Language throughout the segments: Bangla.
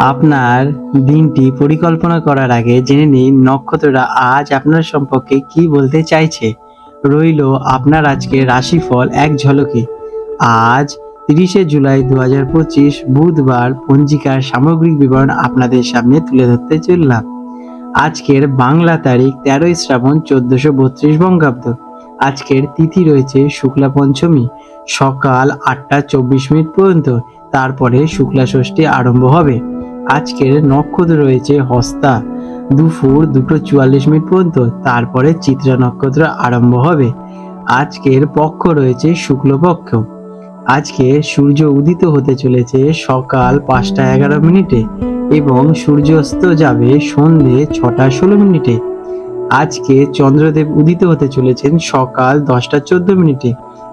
আপনার দিনটি পরিকল্পনা করার আগে জেনে নিন নক্ষত্ররা আজ আপনার সম্পর্কে কি বলতে চাইছে। রইল আপনার আজকে রাশিফল এক ঝলকে। আজ তিরিশে জুলাই দু হাজার পঁচিশ বুধবার পঞ্জিকার সামগ্রিক বিবরণ আপনাদের সামনে তুলে ধরতে চললাম। আজকের বাংলা তারিখ তেরোই শ্রাবণ চোদ্দশো বত্রিশ বঙ্গাব্দ। আজকের তিথি রয়েছে শুক্লা পঞ্চমী। সকাল আটটা চব্বিশ মিনিট পর্যন্ত, তারপরে শুক্লা ষষ্ঠী আরম্ভ হবে। আজকের নক্ষত্র রয়েছে হস্তা। দুপুর দুটো চুয়াল্লিশ মিনিট পর্যন্ত, তারপরে চিত্রা নক্ষত্র আরম্ভ হবে। আজকের পক্ষ রয়েছে শুক্লপক্ষ আজকে সূর্য উদিত হতে চলেছে সকাল পাঁচটা এগারো মিনিটে এবং সূর্যাস্ত যাবে সন্ধে ছটা ষোলো মিনিটে। আজকে চন্দ্রদেব উদিত হতে চলেছেন সকাল দশটা চোদ্দ মিনিটে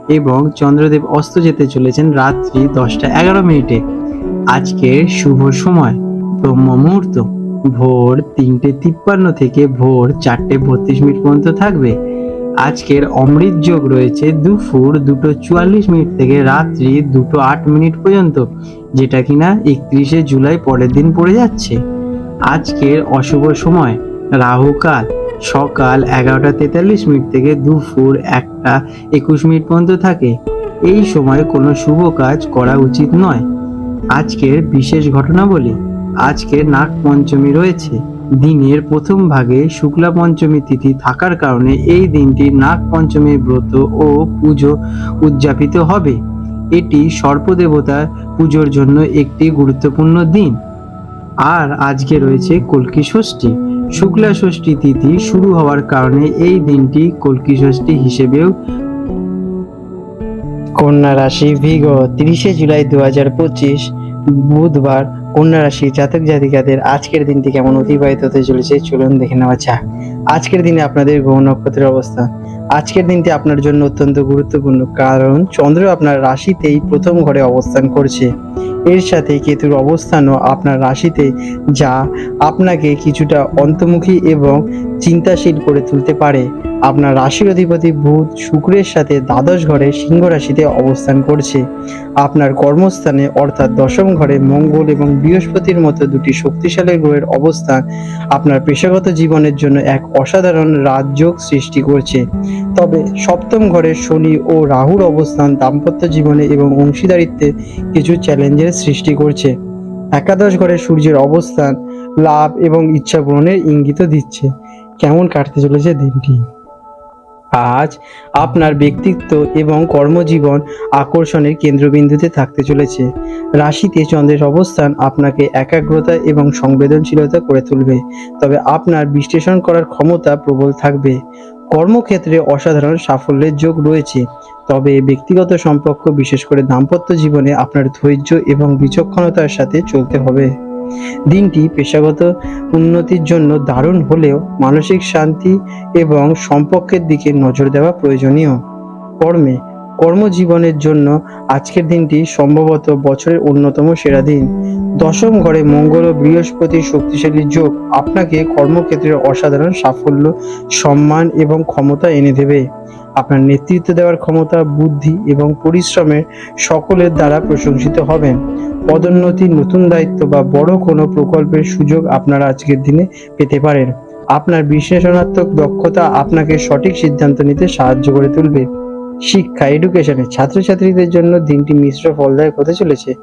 এবং চন্দ্রদেব অস্ত যেতে চলেছেন রাত্রি দশটা এগারো মিনিটে। আজকের শুভ সময়। ব্রহ্ম মুহূর্ত। ভোর তিনটে তিপ্পান্ন থেকে ভোর চারটে বত্রিশ মিনিট পর্যন্ত থাকবে। আজকের অমৃত যোগ রয়েছে দুপুর দুটো চুয়াল্লিশ মিনিট থেকে রাত্রি দুটো আট মিনিট পর্যন্ত, যেটা কিনা একত্রিশে জুলাই পরের দিন পড়ে যাচ্ছে। আজকের অশুভ সময় রাহুকাল সকাল এগারোটা তেতাল্লিশ মিনিট থেকে দুপুর একটা একুশ মিনিট পর্যন্ত থাকে। এই সময় কোনো শুভ কাজ করা উচিত নয়। আজকের বিশেষ ঘটনা বলি আজকে নাগ পঞ্চমী রয়েছে। দিনের প্রথম ভাগে শুক্লা পঞ্চমী তিথি থাকার কারণে এই দিনটি নাগ পঞ্চমীর ব্রত ও পুজো উদযাপিত হবে। এটি সর্পদেবতার পুজোর জন্য একটি গুরুত্বপূর্ণ দিন। আর আজকে রয়েছে কল্কি ষষ্ঠী। শুক্লা ষষ্ঠী তিথি শুরু হওয়ার কারণে এই দিনটি কল্কি ষষ্ঠী হিসেবেও কন্যা রাশি ভিগ তিরিশে জুলাই দু হাজার পঁচিশ বুধবার কন্যা রাশি জাতক জাতিকাদের আজকের দিনটি কেমন অতিবাহিত হতে চলেছে চলুন দেখে নেওয়া যাক। আজকের দিনে আপনাদের গ্রহ নক্ষত্রের অবস্থা। আজকের দিনটি আপনার জন্য অত্যন্ত গুরুত্বপূর্ণ কারণ চন্দ্র আপনার রাশিতেই প্রথম ঘরে অবস্থান করছে। এর সাথে কেতুর অবস্থানও আপনার রাশিতে, যা আপনাকে কিছুটা অন্তর্মুখী এবং চিন্তাশীল করে তুলতে পারে। আপনার রাশির অধিপতি বুধ শুক্রের সাথে দ্বাদশ ঘরে সিংহ রাশিতে অবস্থান করছে। আপনার কর্মস্থানে অর্থাৎ দশম ঘরে মঙ্গল এবং বৃহস্পতির মতো দুটি শক্তিশালী গ্রহের অবস্থান আপনার পেশাগত জীবনের জন্য এক অসাধারণ রাজযোগ সৃষ্টি করছে। তবে সপ্তম ঘরে শনি ও রাহুর অবস্থান দাম্পত্য জীবনে এবং অংশীদারিত্বে কিছু চ্যালেঞ্জের সৃষ্টি করছে। একাদশ ঘরে সূর্যের অবস্থান লাভ এবং ইচ্ছা পূরণের ইঙ্গিত দিচ্ছে। কেমন কাটতে চলেছে দিনটি? আজ আপনার ব্যক্তিত্ব এবং কর্মজীবন আকর্ষণের কেন্দ্রবিন্দুতে থাকতে চলেছে। রাশিতে চন্দ্রের অবস্থান আপনাকে একাগ্রতা এবং সংবেদনশীলতা করে তুলবে, তবে আপনার বিশ্লেষণ করার ক্ষমতা প্রবল থাকবে। কর্মক্ষেত্রে অসাধারণ সাফল্যের যোগ রয়েছে, তবে ব্যক্তিগত সম্পর্ক, বিশেষ করে দাম্পত্য জীবনে আপনার ধৈর্য এবং বিচক্ষণতার সাথে চলতে হবে। দিনটি পেশাগত উন্নতির জন্য দারুণ হলেও মানসিক শান্তি এবং সম্পর্কের দিকে নজর দেওয়া প্রয়োজনীয়। কর্মে, কর্মজীবনের জন্য আজকের দিনটি সম্ভবত বছরের অন্যতম সেরা দিন। দশম ঘরে মঙ্গল ও বৃহস্পতির শক্তিশালী যোগ আপনাকে কর্মক্ষেত্রে অসাধারণ সাফল্য, সম্মান এবং ক্ষমতা এনে দেবে। আপনার নেতৃত্ব দেওয়ার ক্ষমতা, বুদ্ধি এবং পরিশ্রমের সকলের দ্বারা প্রশংসিত হবেন। পদোন্নতি, নতুন দায়িত্ব বা বড় কোনো প্রকল্পের সুযোগ আপনারা আজকের দিনে পেতে পারেন। আপনার বিশ্লেষণাত্মক দক্ষতা আপনাকে সঠিক সিদ্ধান্ত নিতে সাহায্য করে তুলবে। শিক্ষা এডুকেশনে ছাত্রছাত্রীদের জন্য দিনটি মিশ্র ফলদায়ক হতে চলেছে।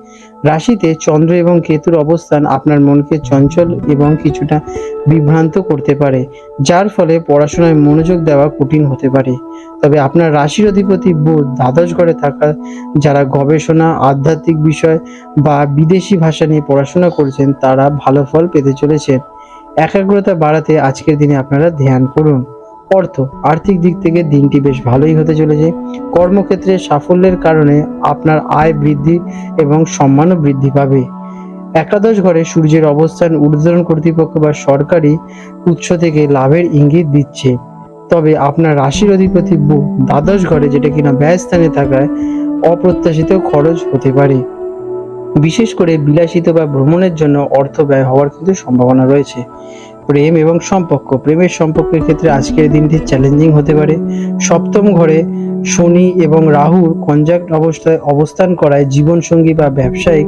রাশিতে চন্দ্র এবং কেতুর অবস্থান আপনার মনকে চঞ্চল এবং কিছুটা বিভ্রান্ত করতে পারে, যার ফলে পড়াশোনায় মনোযোগ দেওয়া কঠিন হতে পারে। তবে আপনার রাশির অধিপতি বুধ দ্বাদশ ঘরে থাকা যারা গবেষণা, আধ্যাত্মিক বিষয় বা বিদেশি ভাষা নিয়ে পড়াশোনা করছেন, তারা ভালো ফল পেতে চলেছেন। একাগ্রতা বাড়াতে আজকের দিনে আপনারা ধ্যান করুন। অর্থ। আর্থিক দিক থেকে দিনটি বেশ ভালোই হতে চলেছে। কর্মক্ষেত্রে সাফল্যের কারণে আপনার আয় বৃদ্ধি এবং সম্মানও বৃদ্ধি পাবে। একাদশ ঘরে সূর্যের অবস্থান ঊর্ধ্বতন কর্তৃপক্ষ বা সরকারি উৎস থেকে লাভের ইঙ্গিত দিচ্ছে। তবে আপনার রাশির অধিপতি বুধ দ্বাদশ ঘরে যেটা কিনা ব্যয় স্থানে থাকায় অপ্রত্যাশিত খরচ হতে পারে। বিশেষ করে বিলাসিত বা ভ্রমণের জন্য অর্থ ব্যয় হওয়ার কিন্তু সম্ভাবনা রয়েছে। প্রেম এবং সম্পর্ক। প্রেমের সম্পর্কের ক্ষেত্রে আজকের দিনটি চ্যালেঞ্জিং হতে পারে। সপ্তম ঘরে শনি এবং রাহুর কনজাক্ট অবস্থায় অবস্থান করায় জীবনসঙ্গী বা ব্যবসায়িক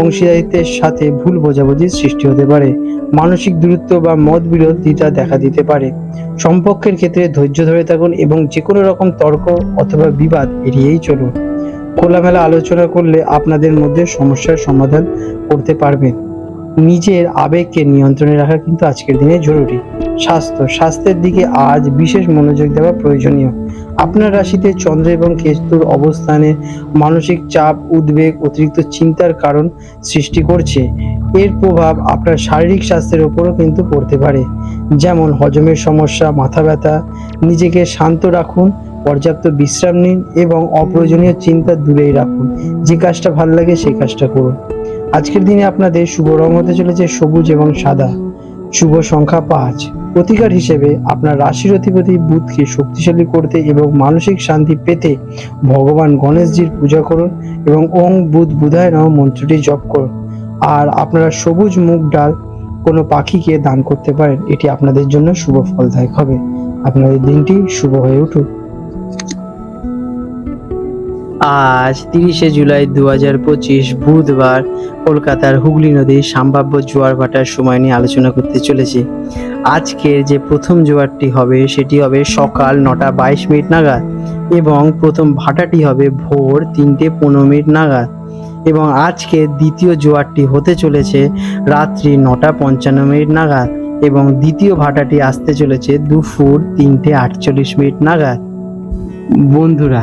অংশীদারিত্বের সাথে ভুল বোঝাবুঝির সৃষ্টি হতে পারে। মানসিক দূরত্ব বা মত বিরোধিতা দেখা দিতে পারে। সম্পর্কের ক্ষেত্রে ধৈর্য ধরে থাকুন এবং যে কোনো রকম তর্ক অথবা বিবাদ এড়িয়েই চলুন। খোলামেলা আলোচনা করলে আপনাদের মধ্যে সমস্যার সমাধান করতে পারবেন। নিজের আবেগকে নিয়ন্ত্রণে রাখা কিন্তু আজকের দিনে জরুরি। স্বাস্থ্য, স্বাস্থ্যের দিকে আজ বিশেষ মনোযোগ দেওয়া প্রয়োজনীয়। আপনার রাশিতে চন্দ্র এবং কেতুর অবস্থানে মানসিক চাপ, উদ্বেগ, অতিরিক্ত চিন্তার কারণ সৃষ্টি করছে। এর প্রভাব আপনার শারীরিক স্বাস্থ্যের উপরও কিন্তু পড়তে পারে। যেমন হজমের সমস্যা, মাথা ব্যথা, নিজেকে শান্ত রাখুন, পর্যাপ্ত বিশ্রাম নিন এবং অপ্রয়োজনীয় চিন্তা দূরেই রাখুন। যে কাজটা ভালো লাগে সেই কাজটা করুন। আজকের দিনে আপনাদের শুভ রং হতে চলেছে সবুজ এবং সাদা। শুভ সংখ্যা পাঁচ। প্রতিকার হিসেবে আপনার রাশির অধিপতি বুধকে শক্তিশালী করতে এবং মানসিক শান্তি পেতে ভগবান গণেশজির পূজা করুন এবং ওং বুধ বুধায় নম মন্ত্রটি জপ করুন। আর আপনারা সবুজ মুগ ডাল কোনো পাখিকে দান করতে পারেন, এটি আপনাদের জন্য শুভ ফলদায়ক হবে। আপনাদের দিনটি শুভ হয়ে উঠুক। আজ তিরিশে জুলাই দু হাজার পঁচিশ বুধবার কলকাতার হুগলি নদীর সম্ভাব্য জোয়ার ভাটার সময় নিয়ে আলোচনা করতে চলেছি। আজকের যে প্রথম জোয়ারটি হবে, সেটি হবে সকাল নটা বাইশ মিনিট নাগাদ এবং প্রথম ভাটাটি হবে ভোর তিনটে পনেরো মিনিট নাগাদ এবং আজকে দ্বিতীয় জোয়ারটি হতে চলেছে রাত্রি নটা পঞ্চান্ন মিনিট নাগাদ এবং দ্বিতীয় ভাটাটি আসতে চলেছে দুপুর তিনটে আটচল্লিশ মিনিট নাগাদ। বন্ধুরা